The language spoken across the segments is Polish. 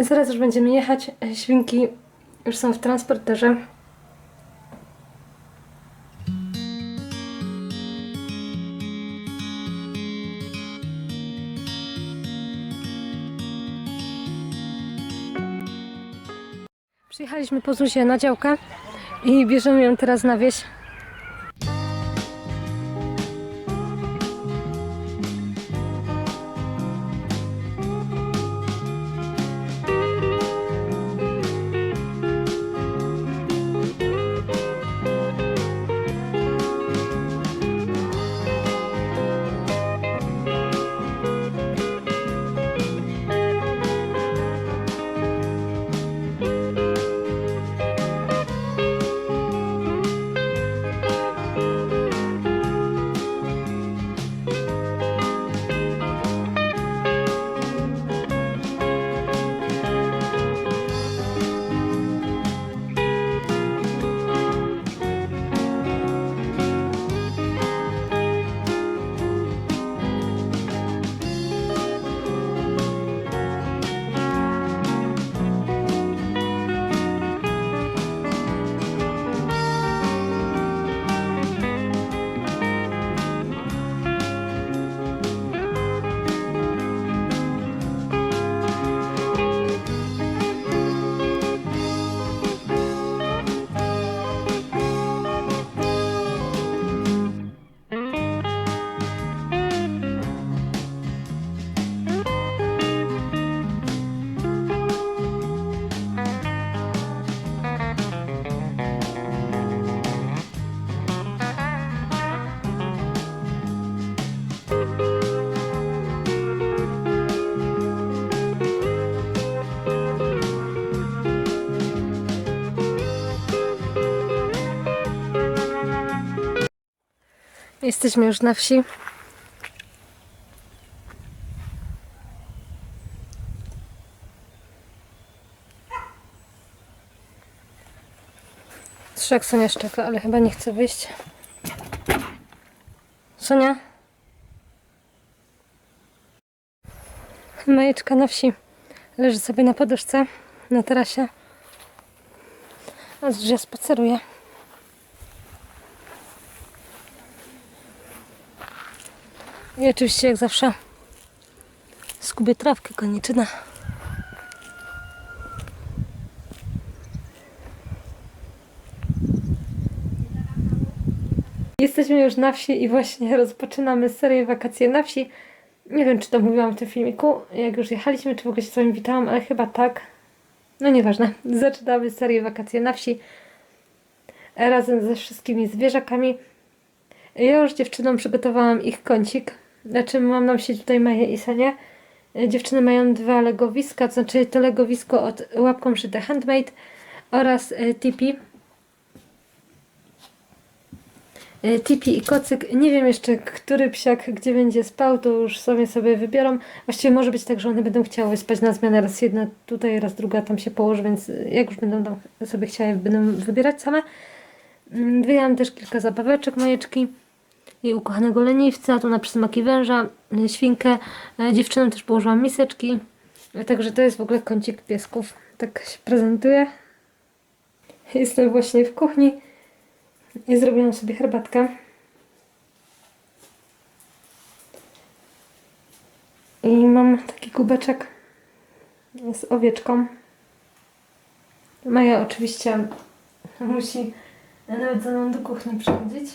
Zaraz już będziemy jechać. Świnki już są w transporterze. Przyjechaliśmy po Zuzię na działkę i bierzemy ją teraz na wieś. Jesteśmy już na wsi. Trzak Sonia szczeka, ale chyba nie chce wyjść. Sonia? Majeczka na wsi. Leży sobie na poduszce, na tarasie. A Zuzia spaceruje. I oczywiście jak zawsze skubię trawkę koniczynę. Jesteśmy już na wsi i właśnie rozpoczynamy serię wakacje na wsi. Nie wiem, czy to mówiłam w tym filmiku, jak już jechaliśmy, czy w ogóle się z wami witałam, ale chyba tak. No nieważne. Zaczynamy serię wakacje na wsi razem ze wszystkimi zwierzakami. Ja już dziewczynom przygotowałam ich kącik. Znaczy mam na myśli tutaj Maję i Sanię. E, Dziewczyny mają dwa legowiska, to znaczy to legowisko od łapką szyte handmade oraz e, tipi. E, Tipi i kocyk. Nie wiem jeszcze, który psiak gdzie będzie spał, to już sobie sobie wybiorą. Właściwie może być tak, że one będą chciały spać na zmianę. Raz jedna tutaj, raz druga tam się położy, więc jak już będą tam sobie chciały, będą wybierać same. Mm, Wyjęłam też kilka zabaweczek majeczki jej ukochanego leniwca, tu na przysmaki węża, y, świnkę. E, Dziewczynom też położyłam miseczki. E, Także to jest w ogóle kącik piesków. Tak się prezentuje. Jestem właśnie w kuchni i zrobiłam sobie herbatkę. I mam taki kubeczek z owieczką. Maja oczywiście musi nawet za mną do kuchni przychodzić.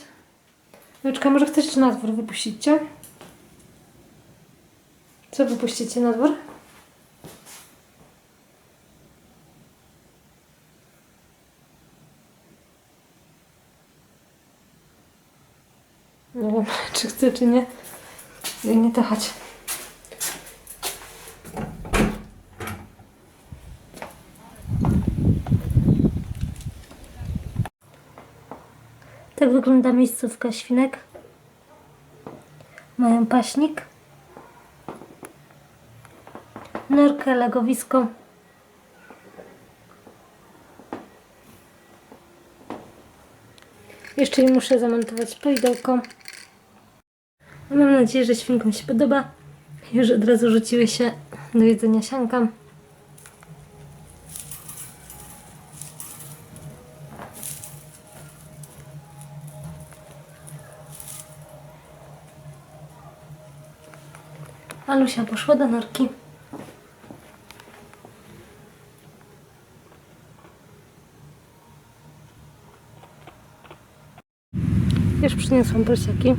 Leczka, może jeszcze na dwór wypuścić cię? Co wypuścicie na dwór? Nie wiem, czy chcę, czy nie. Nie, to. Tak wygląda miejscówka świnek. Mają paśnik. Norkę, legowisko. Jeszcze im muszę zamontować poidełko. Mam nadzieję, że świnkom się podoba. Już od razu rzuciły się do jedzenia sianka. Alusia poszła do norki. Już przyniosłam prosiaki.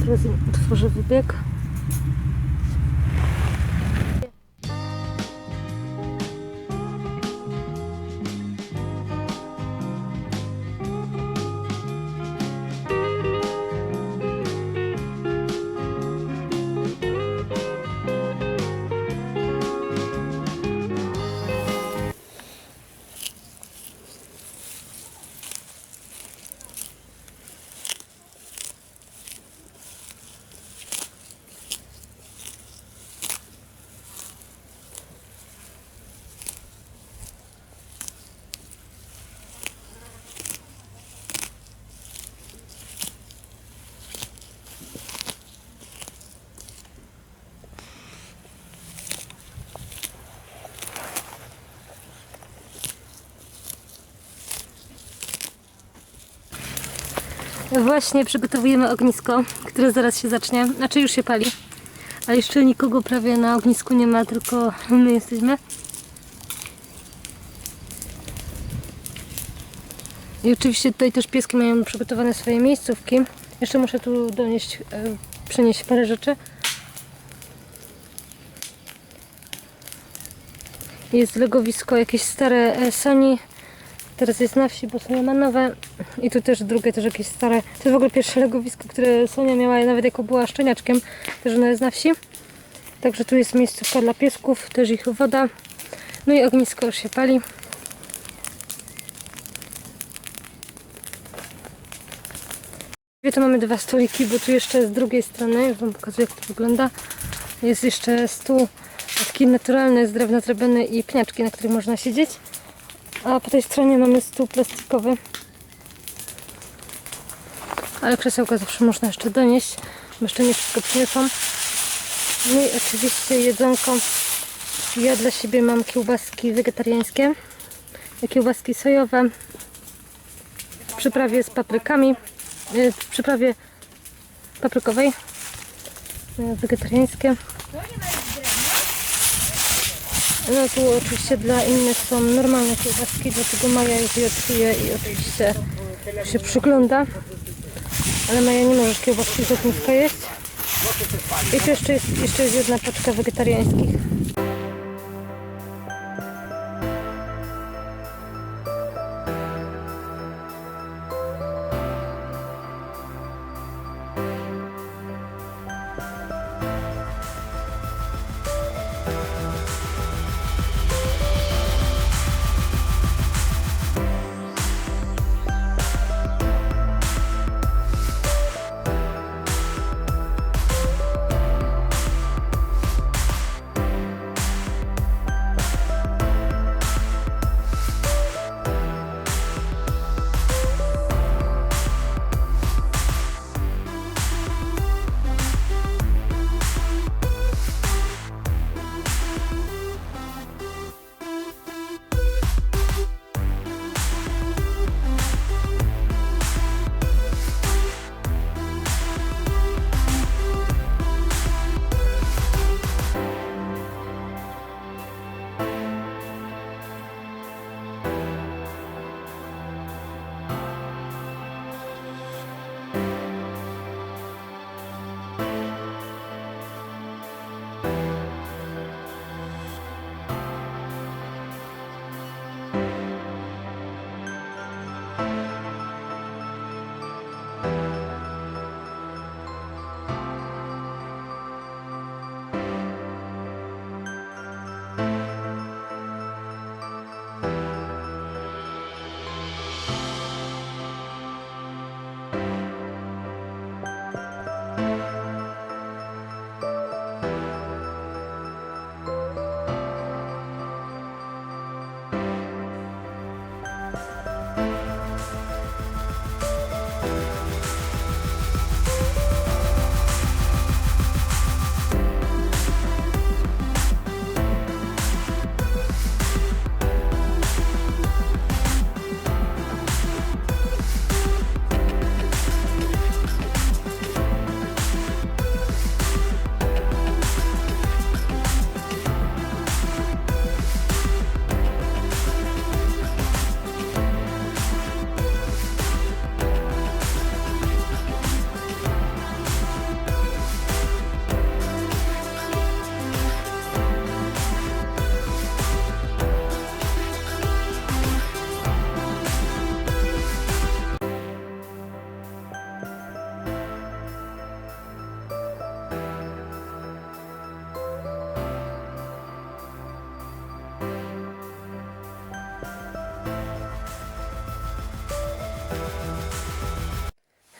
Teraz otworzę wybieg. Właśnie przygotowujemy ognisko, które zaraz się zacznie. Znaczy już się pali. Ale jeszcze nikogo prawie na ognisku nie ma, tylko my jesteśmy. I oczywiście tutaj też pieski mają przygotowane swoje miejscówki. Jeszcze muszę tu donieść, e, przenieść parę rzeczy. Jest legowisko jakieś stare e, Sony. Teraz jest na wsi, bo Sonia ma nowe. I tu też drugie, też jakieś stare. To jest w ogóle pierwsze legowisko, które Sonia miała nawet jako była szczeniaczkiem. Też ona jest na wsi. Także tu jest miejscówka dla piesków, też ich woda. No i ognisko już się pali. Tu mamy dwa stoliki, bo tu jeszcze z drugiej strony, już Wam pokazuję jak to wygląda. Jest jeszcze stół taki naturalny, z drewna zrobiony i pniaczki, na których można siedzieć. A po tej stronie mamy stół plastikowy. Ale krzesełka zawsze można jeszcze donieść, bo jeszcze nie wszystko przyniosłam. No i oczywiście jedzonko. Ja dla siebie mam kiełbaski wegetariańskie, kiełbaski sojowe w przyprawie z paprykami, w przyprawie paprykowej, e, wegetariańskie. No tu oczywiście dla innych są normalne kiełbaski, dlatego Maja już je czuje i oczywiście się przygląda. Ale Maja nie możesz kiełbaski z ogniska jeść. I tu jeszcze jest, jeszcze jest jedna paczka wegetariańskich.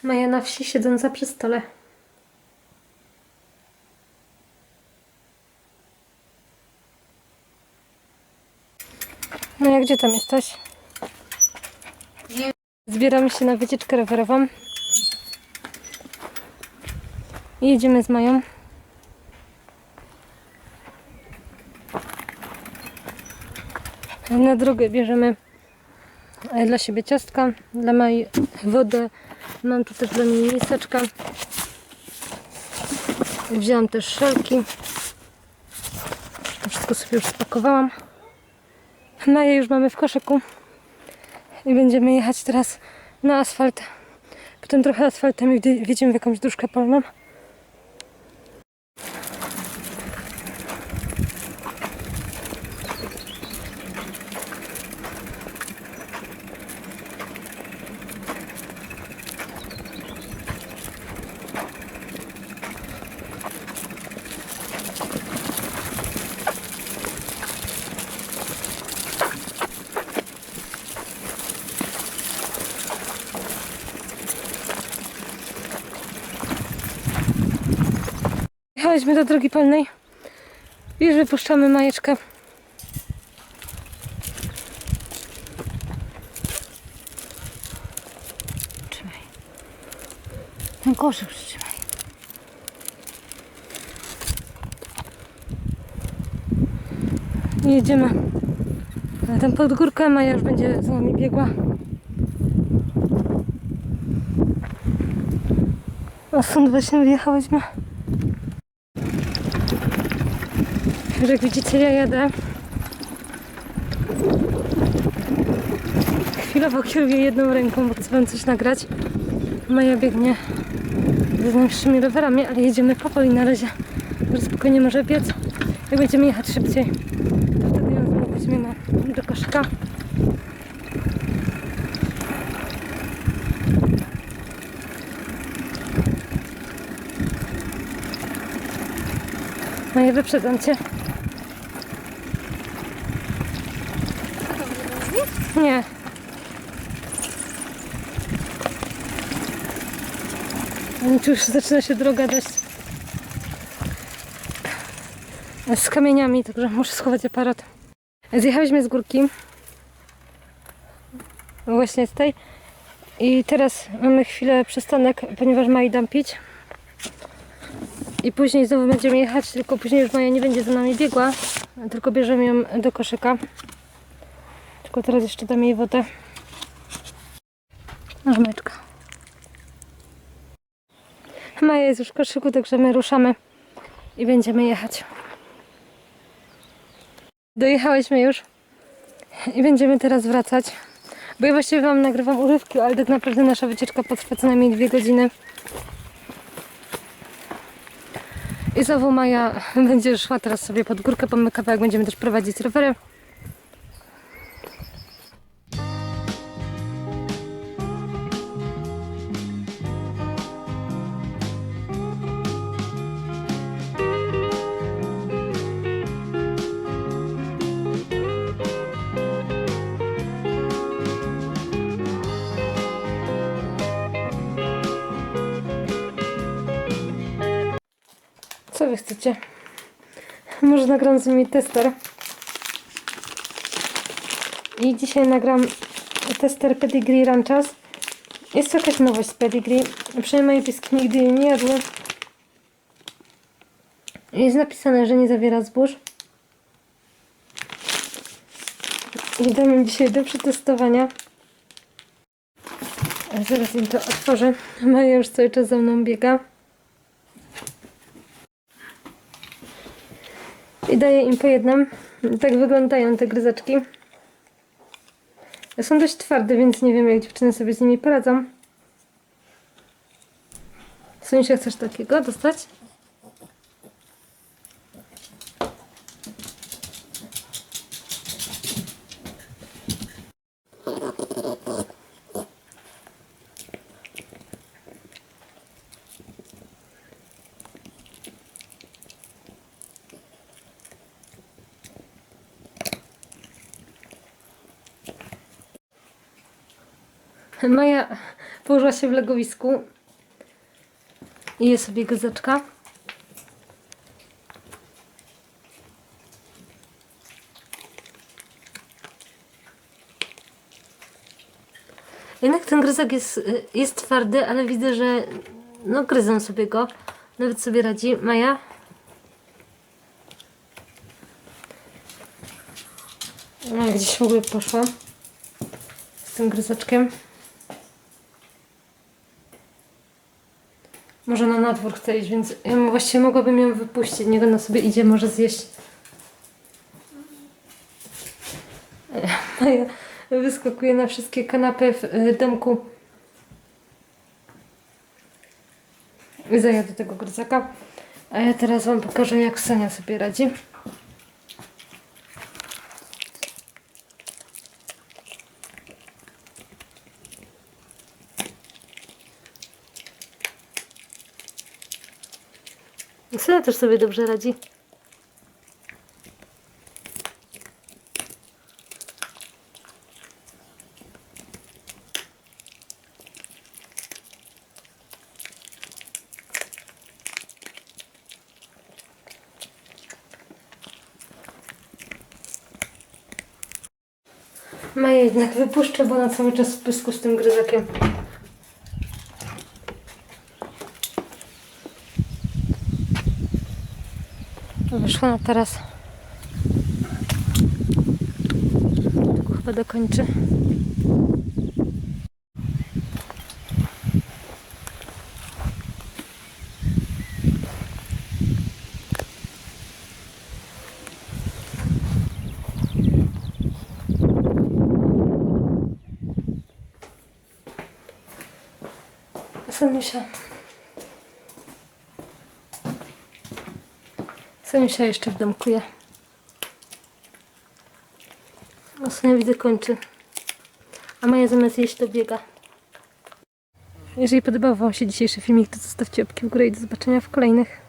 Maja na wsi siedząca przy stole. No jak gdzie tam jesteś? Zbieramy się na wycieczkę rowerową. I jedziemy z Mają. Na drogę bierzemy e, dla siebie ciastka, dla Mai wodę. Mam tu też dla niej miseczkę. Wzięłam też szelki. Wszystko sobie już spakowałam. Maję już mamy w koszyku. I będziemy jechać teraz na asfalt. Potem trochę asfaltem i wjedziemy w jakąś dróżkę polną. Jechałyśmy do drogi polnej. Już wypuszczamy majeczkę. Trzymaj. Ten koszyk przytrzymaj. I Jedziemy na tę podgórkę. Maja już będzie z nami biegła. A stąd właśnie wyjechałyśmy. Że Jak widzicie, ja jadę. Chwilowo kieruję jedną ręką, bo chcę wam coś nagrać. Maja biegnie ze najwyższymi rowerami, ale jedziemy powoli na razie. Że spokojnie może biec. Jak będziemy jechać szybciej, to wtedy ją znowu weźmiemy do koszyka. Maja, wyprzedzam cię. Nie. Ale tu już zaczyna się droga dość z kamieniami, także muszę schować aparat. Zjechałyśmy z górki. Właśnie z tej. I teraz mamy chwilę przystanek, ponieważ ma i dam pić. I później znowu będziemy jechać, tylko później już Maja nie będzie za nami biegła, tylko bierzemy ją do koszyka. Tylko teraz jeszcze dam jej wodę. Rzymeczka. Maja jest już w koszyku, także my ruszamy i będziemy jechać. Dojechałyśmy już i będziemy teraz wracać. Bo ja właściwie Wam nagrywam urywki, ale tak naprawdę nasza wycieczka potrwa co najmniej dwie godziny. I znowu Maja będzie szła teraz sobie pod górkę, po my kawałek będziemy też prowadzić rowery. Wy chcecie? Może nagram z nimi tester. I dzisiaj nagram tester Pedigree Ranchas. Jest to jakaś nowość z Pedigree. Przynajmniej pieski nigdy jej nie jadły. Jest napisane, że nie zawiera zbóż. I dam im dzisiaj do przetestowania. Zaraz im to otworzę. Maja już cały czas za mną biega. I daję im po jednym. Tak wyglądają te gryzaczki. Są dość twarde, więc nie wiem jak dziewczyny sobie z nimi poradzą. Sonisia, chcesz takiego dostać? Maja położyła się w legowisku I jest sobie gryzaczka. Jednak ten gryzak jest, jest twardy, ale widzę, że no gryzą sobie go. Nawet sobie radzi. Maja? No, gdzieś w ogóle poszła z tym gryzaczkiem. Może na nadwór chce iść, więc ja właściwie mogłabym ją wypuścić. Niech ona sobie idzie, może zjeść. E, Maja wyskakuje na wszystkie kanapy w y, domku. I zajadę tego gryzaka. A ja teraz Wam pokażę, jak Sania sobie radzi. Sania też sobie dobrze radzi. Maja jednak wypuszczę, bo na cały czas w pysku z tym gryzakiem. Wyszła na teraz. Tu chyba. Sanusia. Sanusia jeszcze w domkuje. No Sonia widzę kończy. A Maja zamiast jeść to biega. Jeżeli podobał Wam się dzisiejszy filmik, to zostawcie łapki w górę i do zobaczenia w kolejnych.